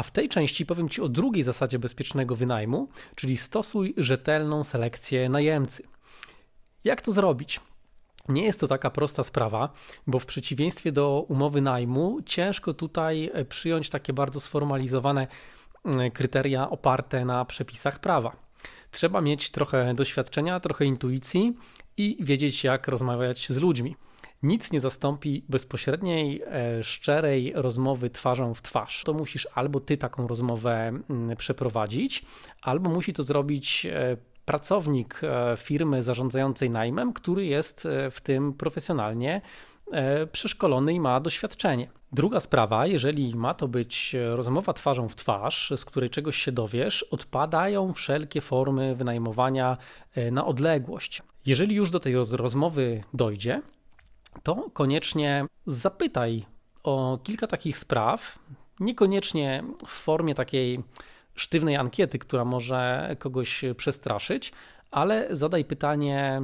A w tej części powiem Ci o drugiej zasadzie bezpiecznego wynajmu, czyli stosuj rzetelną selekcję najemcy. Jak to zrobić? Nie jest to taka prosta sprawa, bo w przeciwieństwie do umowy najmu, ciężko tutaj e, przyjąć takie bardzo sformalizowane mm, kryteria oparte na przepisach prawa. Trzeba mieć trochę doświadczenia, trochę intuicji i wiedzieć, jak rozmawiać z ludźmi. Nic nie zastąpi bezpośredniej, e, szczerej rozmowy twarzą w twarz. To musisz albo ty taką rozmowę mm, przeprowadzić, albo musi to zrobić e, pracownik e, firmy zarządzającej najmem, który jest w tym profesjonalnie przeszkolony i ma doświadczenie. Druga sprawa, jeżeli ma to być rozmowa twarzą w twarz, z której czegoś się dowiesz, odpadają wszelkie formy wynajmowania na odległość. Jeżeli już do tej rozmowy dojdzie, to koniecznie zapytaj o kilka takich spraw, niekoniecznie w formie takiej sztywnej ankiety, która może kogoś przestraszyć, ale zadaj pytanie,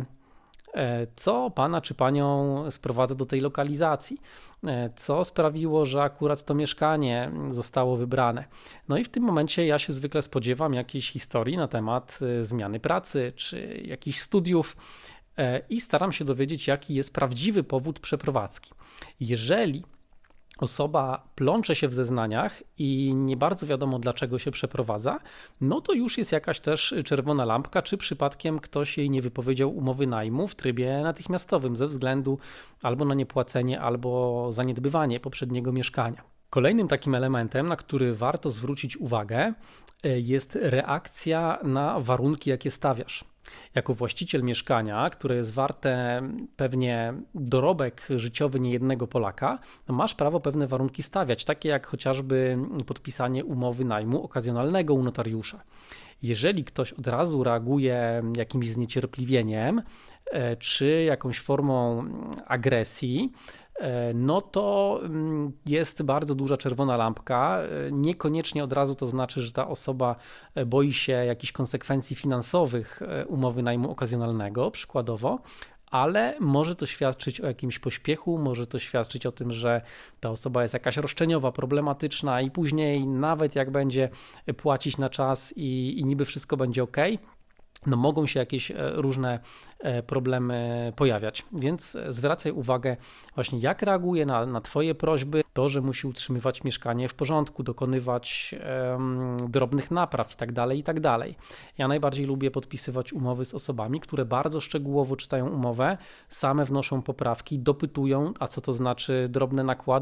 e, co pana czy panią sprowadza do tej lokalizacji? E, co sprawiło, że akurat to mieszkanie zostało wybrane? No i w tym momencie ja się zwykle spodziewam jakiejś historii na temat e, zmiany pracy czy jakichś studiów, i staram się dowiedzieć, jaki jest prawdziwy powód przeprowadzki. Jeżeli osoba plącze się w zeznaniach i nie bardzo wiadomo, dlaczego się przeprowadza, no to już jest jakaś też czerwona lampka, czy przypadkiem ktoś jej nie wypowiedział umowy najmu w trybie natychmiastowym ze względu albo na niepłacenie, albo zaniedbywanie poprzedniego mieszkania. Kolejnym takim elementem, na który warto zwrócić uwagę, e, jest reakcja na warunki, jakie stawiasz. Jako właściciel mieszkania, które jest warte pewnie dorobek życiowy niejednego Polaka, no masz prawo pewne warunki stawiać, takie jak chociażby podpisanie umowy najmu okazjonalnego u notariusza. Jeżeli ktoś od razu reaguje jakimś zniecierpliwieniem e, czy jakąś formą agresji, no to mm, jest bardzo duża czerwona lampka. E, niekoniecznie od razu to znaczy, że ta osoba e, boi się jakichś konsekwencji finansowych umowy najmu okazjonalnego, przykładowo, ale może to świadczyć o jakimś pośpiechu, może to świadczyć o tym, że ta osoba jest jakaś roszczeniowa, problematyczna i później, nawet jak będzie płacić na czas i, i niby wszystko będzie ok, no mogą się jakieś e, różne e, problemy pojawiać. Więc e, zwracaj uwagę właśnie jak reaguje na, na Twoje prośby, to, że musi utrzymywać mieszkanie w porządku, dokonywać um, drobnych napraw itd., tak itd. Tak ja najbardziej lubię podpisywać umowy z osobami, które bardzo szczegółowo czytają umowę, same wnoszą poprawki, dopytują, a co to znaczy drobne nakłady,